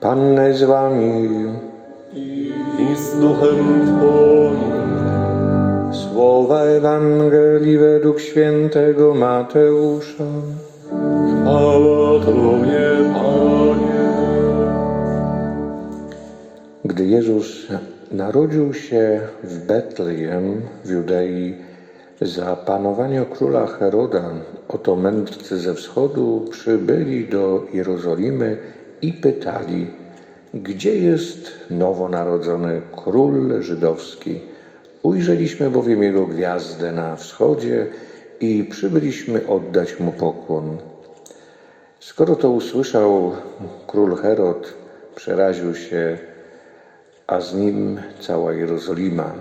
Pan z wami, i z duchem Twoim. słowa Ewangelii według świętego Mateusza. Chwała Tobie, Panie. Gdy Jezus narodził się w Betlejem w Judei za panowania króla Heroda, oto mędrcy ze wschodu przybyli do Jerozolimy i pytali, gdzie jest nowonarodzony król żydowski? Ujrzeliśmy bowiem jego gwiazdę na wschodzie i przybyliśmy oddać mu pokłon. Skoro to usłyszał król Herod, przeraził się, a z nim cała Jerozolima.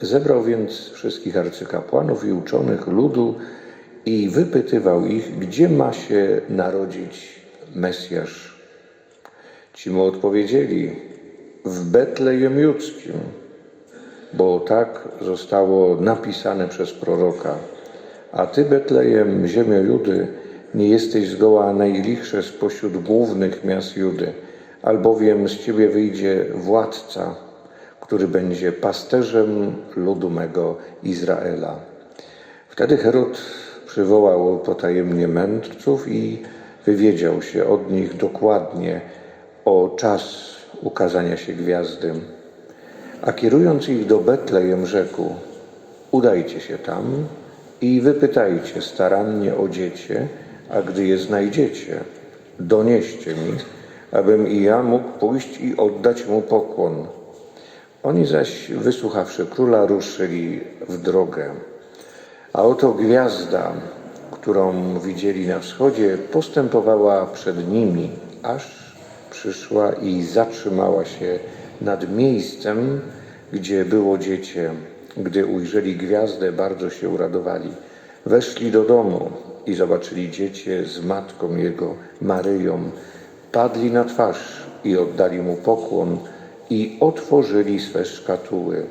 Zebrał więc wszystkich arcykapłanów i uczonych ludu i wypytywał ich, gdzie ma się narodzić Mesjasz. Ci mu odpowiedzieli, w Betlejem Judzkim, bo tak zostało napisane przez proroka. A ty, Betlejem, ziemio Judy, nie jesteś zgoła najlichsze spośród głównych miast Judy, albowiem z ciebie wyjdzie władca, który będzie pasterzem ludu mego Izraela. Wtedy Herod przywołał potajemnie mędrców i wywiedział się od nich dokładnie o czas ukazania się gwiazdy. A kierując ich do Betlejem, rzekł: Udajcie się tam i wypytajcie starannie o dziecię, a gdy je znajdziecie, donieście mi, abym i ja mógł pójść i oddać mu pokłon. Oni zaś, wysłuchawszy króla, ruszyli w drogę. A oto gwiazda, którą widzieli na wschodzie, postępowała przed nimi, aż przyszła i zatrzymała się nad miejscem, gdzie było dziecię. Gdy ujrzeli gwiazdę, bardzo się uradowali. Weszli do domu i zobaczyli dziecię z matką jego, Maryją. Padli na twarz i oddali mu pokłon i otworzyli swe szkatuły.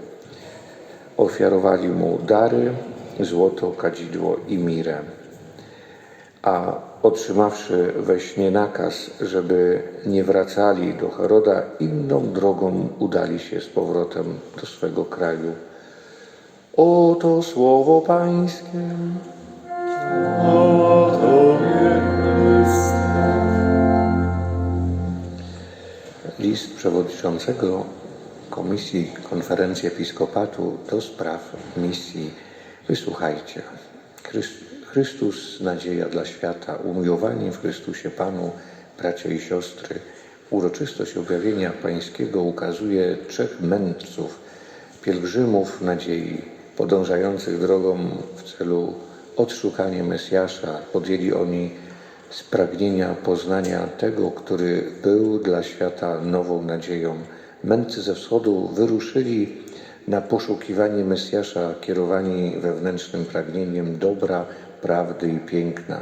Ofiarowali mu dary, złoto, kadzidło i mirę. A otrzymawszy we śnie nakaz, żeby nie wracali do Heroda, inną drogą udali się z powrotem do swego kraju. Oto słowo Pańskie. Tobie, Chryste. List przewodniczącego Komisji Konferencji Episkopatu do spraw misji. Wysłuchajcie. Chryst- Chrystus, nadzieja dla świata, umiłowani w Chrystusie Panu, bracia i siostry. Uroczystość objawienia Pańskiego ukazuje trzech mędrców, pielgrzymów nadziei, podążających drogą w celu odszukania Mesjasza. Podjęli oni z pragnienia poznania tego, który był dla świata nową nadzieją. Mędrcy ze wschodu wyruszyli na poszukiwanie Mesjasza, kierowani wewnętrznym pragnieniem dobra, prawdy i piękna.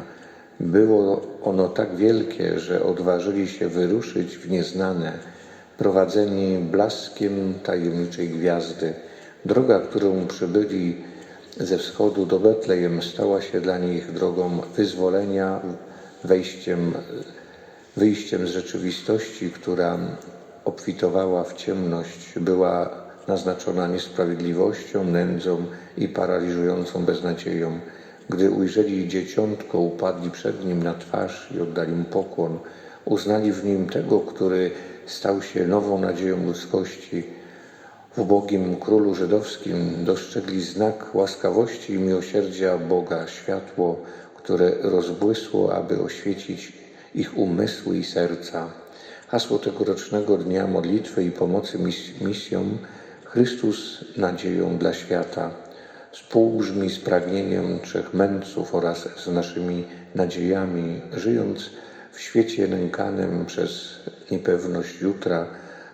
Było ono tak wielkie, że odważyli się wyruszyć w nieznane, prowadzeni blaskiem tajemniczej gwiazdy. Droga, którą przybyli ze wschodu do Betlejem, stała się dla nich drogą wyzwolenia, wejściem, wyjściem z rzeczywistości, która obfitowała w ciemność, była naznaczona niesprawiedliwością, nędzą i paraliżującą beznadzieją. Gdy ujrzeli dzieciątko, upadli przed nim na twarz i oddali mu pokłon. Uznali w nim tego, który stał się nową nadzieją ludzkości. W ubogim królu żydowskim dostrzegli znak łaskawości i miłosierdzia Boga, światło, które rozbłysło, aby oświecić ich umysły i serca. Hasło tegorocznego dnia modlitwy i pomocy mis- misjom Chrystus nadzieją dla świata współbrzmi z pragnieniem trzech mędrców oraz z naszymi nadziejami, żyjąc w świecie nękanym przez niepewność jutra,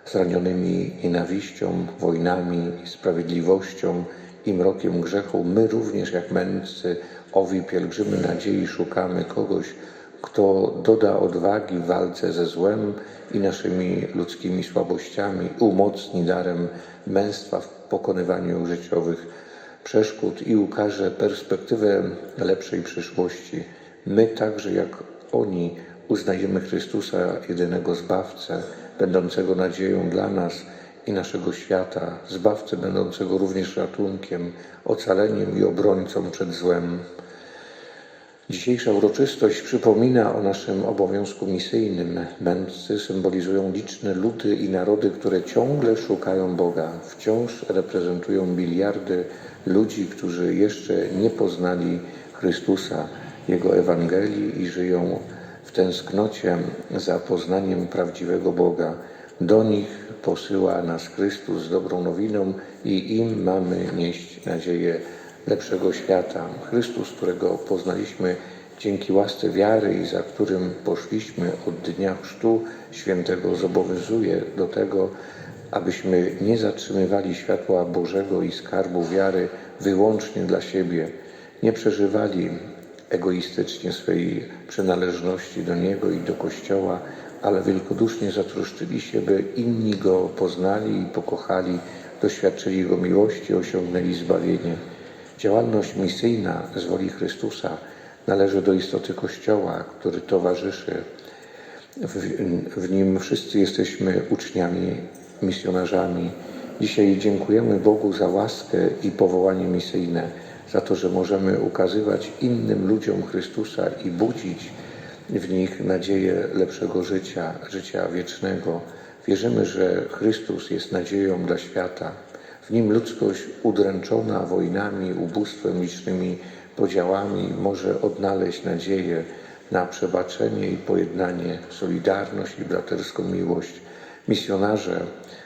zranionymi nienawiścią, wojnami, sprawiedliwością i mrokiem grzechu, my również jak mędrcy, owi pielgrzymy nadziei szukamy kogoś, kto doda odwagi w walce ze złem i naszymi ludzkimi słabościami, umocni darem męstwa w pokonywaniu życiowych przeszkód i ukaże perspektywę lepszej przyszłości. My także, jak oni, uznajemy Chrystusa, jedynego Zbawcę, będącego nadzieją dla nas i naszego świata, Zbawcę będącego również ratunkiem, ocaleniem i obrońcą przed złem. Dzisiejsza uroczystość przypomina o naszym obowiązku misyjnym. Mędrcy symbolizują liczne ludy i narody, które ciągle szukają Boga. Wciąż reprezentują miliardy ludzi, którzy jeszcze nie poznali Chrystusa, Jego Ewangelii i żyją w tęsknocie za poznaniem prawdziwego Boga. Do nich posyła nas Chrystus z dobrą nowiną i im mamy nieść nadzieję lepszego świata. Chrystus, którego poznaliśmy dzięki łasce wiary i za którym poszliśmy od dnia chrztu świętego, zobowiązuje do tego, abyśmy nie zatrzymywali światła Bożego i skarbu wiary wyłącznie dla siebie, nie przeżywali egoistycznie swej przynależności do Niego i do Kościoła, ale wielkodusznie zatroszczyli się, by inni Go poznali i pokochali, doświadczyli Jego miłości, osiągnęli zbawienie. Działalność misyjna z woli Chrystusa należy do istoty Kościoła, który towarzyszy. W, w nim wszyscy jesteśmy uczniami, misjonarzami. Dzisiaj dziękujemy Bogu za łaskę i powołanie misyjne, za to, że możemy ukazywać innym ludziom Chrystusa i budzić w nich nadzieję lepszego życia, życia wiecznego. Wierzymy, że Chrystus jest nadzieją dla świata. W nim ludzkość udręczona wojnami, ubóstwem, licznymi podziałami może odnaleźć nadzieję na przebaczenie i pojednanie, solidarność i braterską miłość. Misjonarze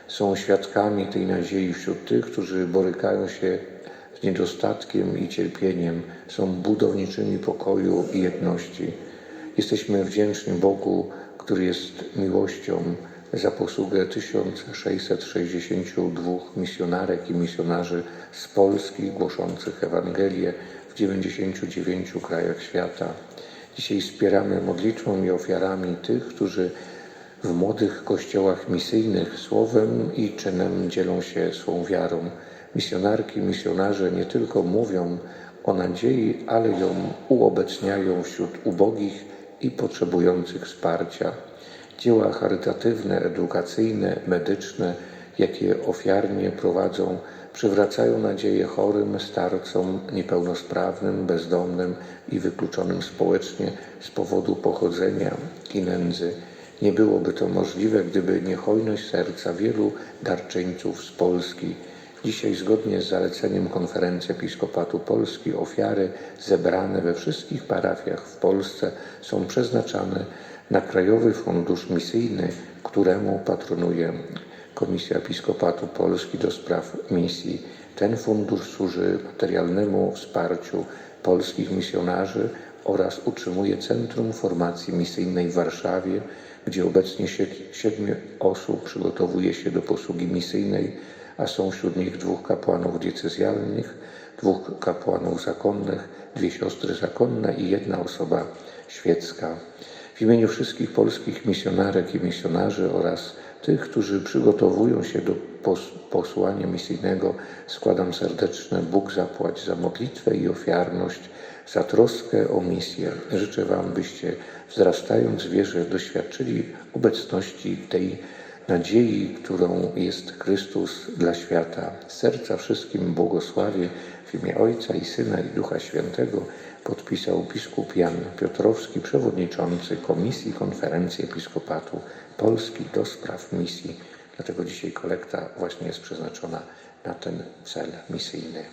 są świadkami tej nadziei wśród tych, którzy borykają się z niedostatkiem i cierpieniem, są budowniczymi pokoju i jedności. Jesteśmy wdzięczni Bogu, który jest miłością za posługę 1662 misjonarek i misjonarzy z Polski głoszących Ewangelię w 99 krajach świata. Dzisiaj wspieramy modlitwą i ofiarami tych, którzy w młodych kościołach misyjnych słowem i czynem dzielą się swą wiarą. Misjonarki, misjonarze nie tylko mówią o nadziei, ale ją uobecniają wśród ubogich i potrzebujących wsparcia. Dzieła charytatywne, edukacyjne, medyczne, jakie ofiarnie prowadzą, przywracają nadzieję chorym, starcom, niepełnosprawnym, bezdomnym i wykluczonym społecznie z powodu pochodzenia i nędzy. Nie byłoby to możliwe, gdyby nie hojność serca wielu darczyńców z Polski. Dzisiaj, zgodnie z zaleceniem Konferencji Episkopatu Polski, ofiary zebrane we wszystkich parafiach w Polsce są przeznaczane na Krajowy Fundusz Misyjny, któremu patronuje Komisja Episkopatu Polski do spraw misji. Ten fundusz służy materialnemu wsparciu polskich misjonarzy oraz utrzymuje Centrum Formacji Misyjnej w Warszawie, gdzie obecnie siedmiu osób przygotowuje się do posługi misyjnej, a są wśród nich dwóch kapłanów diecezjalnych, dwóch kapłanów zakonnych, dwie siostry zakonne i jedna osoba świecka. W imieniu wszystkich polskich misjonarek i misjonarzy oraz tych, którzy przygotowują się do posłania misyjnego, składam serdeczne Bóg zapłać za modlitwę i ofiarność, za troskę o misję. Życzę Wam, byście wzrastając w wierze doświadczyli obecności tej nadziei, którą jest Chrystus dla świata. Serca wszystkim błogosławię w imię Ojca i Syna i Ducha Świętego podpisał biskup Jan Piotrowski, przewodniczący Komisji Konferencji Episkopatu Polski do spraw misji. Dlatego dzisiaj kolekta właśnie jest przeznaczona na ten cel misyjny.